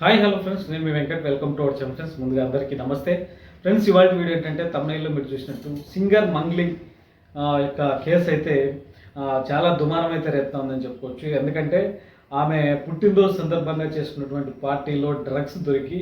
Hi hello friends నేను మీ Venkat. Welcome to our channel friends ముందుగా అందరికీ నమస్తే. ఫ్రెండ్స్ ఇవాళ వీడియో ఏంటంటే తమిళలో మీరు చూసినట్టు సింగర్ మంగ్లింగ్ యొక్క కేసు అయితే చాలా దుమారం అయితే రేపుతా ఉందని చెప్పుకోవచ్చు. ఎందుకంటే ఆమె పుట్టినరోజు సందర్భంగా చేసుకున్నటువంటి పార్టీలో డ్రగ్స్ దొరికి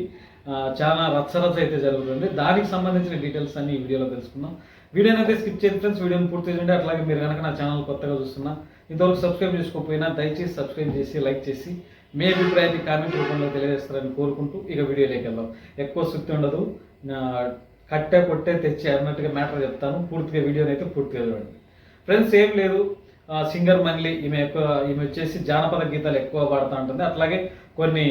చాలా రచ్చరచ్చ అయితే జరుగుతుంది. దానికి సంబంధించిన డీటెయిల్స్ అన్ని ఈ వీడియోలో తెలుసుకుందాం. వీడియోనైతే స్కిప్ చేయండి ఫ్రెండ్స్ వీడియోని పూర్తి చేయండి అట్లాగే మీరు కనుక నా ఛానల్ కొత్తగా చూస్తున్నా ఇంతవరకు సబ్స్క్రైబ్ చేసుకోకపోయినా దయచేసి సబ్స్క్రైబ్ చేసి లైక్ చేసి మీ అభిప్రాయాన్ని కామెంట్ రూపంలో తెలియజేస్తారని కోరుకుంటూ ఇక వీడియోలోకి వెళ్దాం. ఎక్కువ శక్తి ఉండదు. కట్టే కొట్టే తెచ్చి అన్నట్టుగా మ్యాటర్ చెప్తాను. పూర్తిగా వీడియోని అయితే పూర్తిగా చూడండి. ఫ్రెండ్స్ ఏం లేదు. సింగర్ మన్లీ ఈమె ఎక్కువ ఈమె వచ్చేసి జానపద గీతాలు ఎక్కువ పాడుతూ ఉంటుంది. అట్లాగే కొన్ని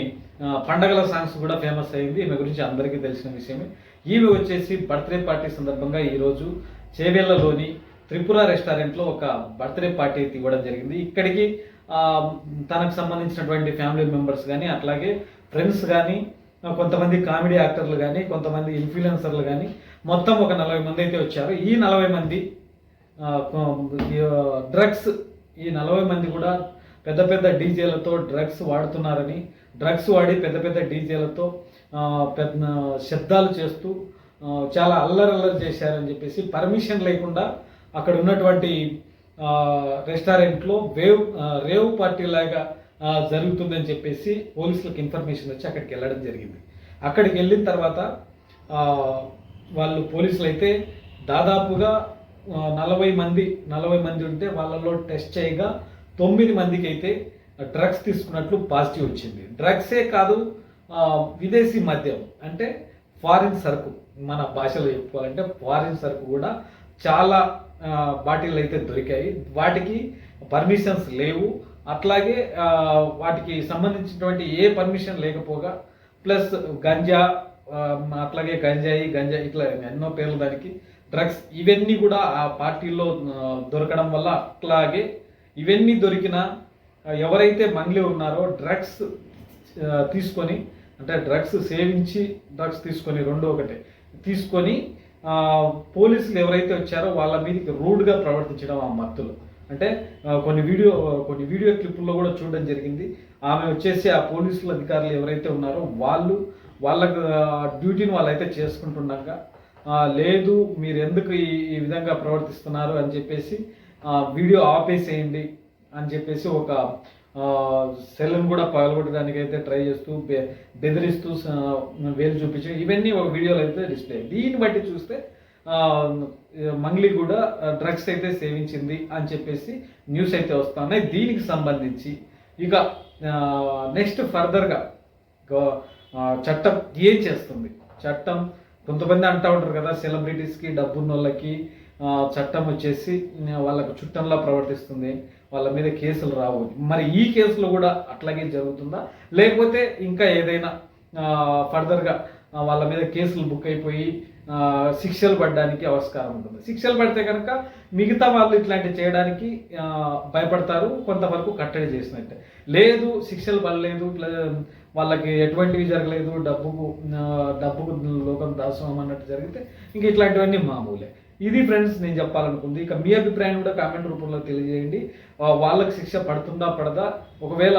పండగల సాంగ్స్ కూడా ఫేమస్ అయింది. ఈమె గురించి అందరికీ తెలిసిన విషయమే. ఈమె వచ్చేసి బర్త్డే పార్టీ సందర్భంగా ఈరోజు చేవెళ్ళలోని త్రిపుర రెస్టారెంట్లో ఒక బర్త్డే పార్టీ అయితే ఇవ్వడం జరిగింది. ఇక్కడికి తనకు సంబంధించినటువంటి ఫ్యామిలీ మెంబర్స్ కానీ అట్లాగే ఫ్రెండ్స్ కానీ కొంతమంది కామెడీ యాక్టర్లు కానీ కొంతమంది ఇన్ఫ్లుయెన్సర్లు కానీ మొత్తం ఒక నలభై మంది అయితే వచ్చారు. ఈ నలభై మంది డ్రగ్స్ ఈ నలభై మంది కూడా పెద్ద పెద్ద డీజేలతో డ్రగ్స్ వాడుతున్నారని డ్రగ్స్ వాడి పెద్ద పెద్ద డీజేలతో పెద్ద శబ్దాలు చేస్తూ చాలా అల్లరల్లరి చేశారని చెప్పేసి పర్మిషన్ లేకుండా అక్కడ ఉన్నటువంటి రెస్టారెంట్లో వేవ్ రేవ్ పార్టీ లాగా జరుగుతుందని చెప్పేసి పోలీసులకు ఇన్ఫర్మేషన్ వచ్చి అక్కడికి వెళ్ళడం జరిగింది. అక్కడికి వెళ్ళిన తర్వాత వాళ్ళు పోలీసులు అయితే దాదాపుగా నలభై మంది నలభై మంది ఉంటే వాళ్ళలో టెస్ట్ చేయగా తొమ్మిది మందికి అయితే డ్రగ్స్ తీసుకున్నట్లు పాజిటివ్ వచ్చింది. డ్రగ్సే కాదు విదేశీ మద్యం అంటే ఫారిన్ సరుకు. మన భాషలో చెప్పుకోవాలంటే ఫారిన్ సరుకు కూడా చాలా బాటిల్ అయితే దొరికాయి. వాటికి పర్మిషన్స్ లేవు. అట్లాగే వాటికి సంబంధించినటువంటి ఏ పర్మిషన్ లేకపోగా ప్లస్ గంజా అట్లాగే గంజాయి గంజా ఇట్లా ఎన్నో పేర్లు దానికి. డ్రగ్స్ ఇవన్నీ కూడా ఆ పార్టీలో దొరకడం వల్ల అట్లాగే ఇవన్నీ దొరికిన ఎవరైతే మంగ్లీ ఉన్నారో డ్రగ్స్ తీసుకొని అంటే డ్రగ్స్ సేవించి డ్రగ్స్ తీసుకొని రెండు ఒకటే. తీసుకొని పోలీసులు ఎవరైతే వచ్చారో వాళ్ళ మీదకి రూడ్గా ప్రవర్తించడం ఆ మత్తులు. అంటే కొన్ని వీడియో కొన్ని వీడియో క్లిప్పుల్లో కూడా చూడడం జరిగింది. ఆమె వచ్చేసి ఆ పోలీసుల అధికారులు ఎవరైతే ఉన్నారో వాళ్ళు వాళ్ళకు డ్యూటీని వాళ్ళైతే చేసుకుంటుండగా లేదు మీరు ఎందుకు ఈ విధంగా ప్రవర్తిస్తున్నారు అని చెప్పేసి వీడియో ఆపేసేయండి అని చెప్పేసి ఒక సెల్ని కూడా పగలగొట్టడానికి అయితే ట్రై చేస్తూ బె- బెదిరిస్తూ వేలు చూపించి ఇవన్నీ ఒక వీడియోలో అయితే డిస్ప్లే. దీన్ని బట్టి చూస్తే మంగ్లీ కూడా డ్రగ్స్ అయితే సేవించింది అని చెప్పేసి న్యూస్ అయితే వస్తున్నాయి. దీనికి సంబంధించి ఇక నెక్స్ట్ ఫర్దర్గా చట్టం ఏం చేస్తుంది? చట్టం కొంతమంది అంటూ ఉంటారు కదా సెలబ్రిటీస్కి డబ్బున్న వాళ్ళకి చట్టం వచ్చేసి వాళ్ళకు చుట్టంలా ప్రవర్తిస్తుంది. వాళ్ళ మీద కేసులు రావు. మరి ఈ కేసులో కూడా అట్లాగే జరుగుతుందా? లేకపోతే ఇంకా ఏదైనా ఫర్దర్గా వాళ్ళ మీద కేసులు బుక్ అయిపోయి శిక్షలు పడడానికి ఆస్కారం ఉంటుంది. శిక్షలు పడితే కనుక మిగతా వాళ్ళు ఇట్లాంటివి చేయడానికి భయపడతారు. కొంతవరకు కట్టడి చేసినట్టే. లేదు శిక్షలు పడలేదు. వాళ్ళకి ఎటువంటివి జరగలేదు. డబ్బుకు డబ్బుకు లోకం దాసం అన్నట్టు జరిగితే ఇంక ఇట్లాంటివన్నీ మామూలే. ఇది ఫ్రెండ్స్ నేను చెప్పాలనుకుంది. ఇక మీ అభిప్రాయం కూడా కామెంట్ రూపంలో తెలియజేయండి. వాళ్ళకి శిక్ష పడుతుందా పడదా? ఒకవేళ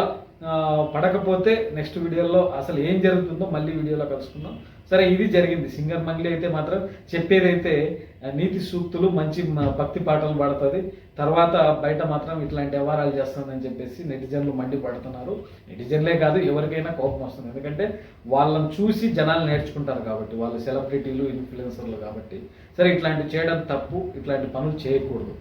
పడకపోతే నెక్స్ట్ వీడియోలో అసలు ఏం జరుగుతుందో మళ్ళీ వీడియోలో కలుసుకుందాం. సరే ఇది జరిగింది. సింగర్ మంగ్లీ అయితే మాత్రం చెప్పేదైతే నీతి సూక్తులు మంచి భక్తి పాటలు పాడుతుంది. తర్వాత బయట మాత్రం ఇట్లాంటి వ్యవహారాలు చేస్తుందని చెప్పేసి నెటిజన్లు మండి పడుతున్నారు నెటిజన్లే కాదు ఎవరికైనా కోపం వస్తుంది. ఎందుకంటే వాళ్ళని చూసి జనాలు నేర్చుకుంటారు కాబట్టి వాళ్ళు సెలబ్రిటీలు ఇన్ఫ్లుయెన్సర్లు కాబట్టి. సరే ఇట్లాంటివి చేయడం తప్పు ఇట్లాంటి పనులు చేయకూడదు.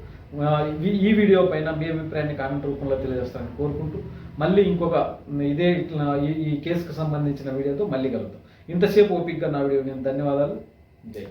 ఈ- వీడియో పైన మీ అభిప్రాయాన్ని కామెంట్ రూపంలో తెలియజేస్తానని కోరుకుంటూ మళ్ళీ ఇంకొక ఇదే ఇట్లా ఈ- ఈ కేసుకు సంబంధించిన వీడియోతో మళ్ళీ కలుగుతాం ఇంతసేపు ఓపిక్గా నా వీడియో నేను ధన్యవాదాలు. జై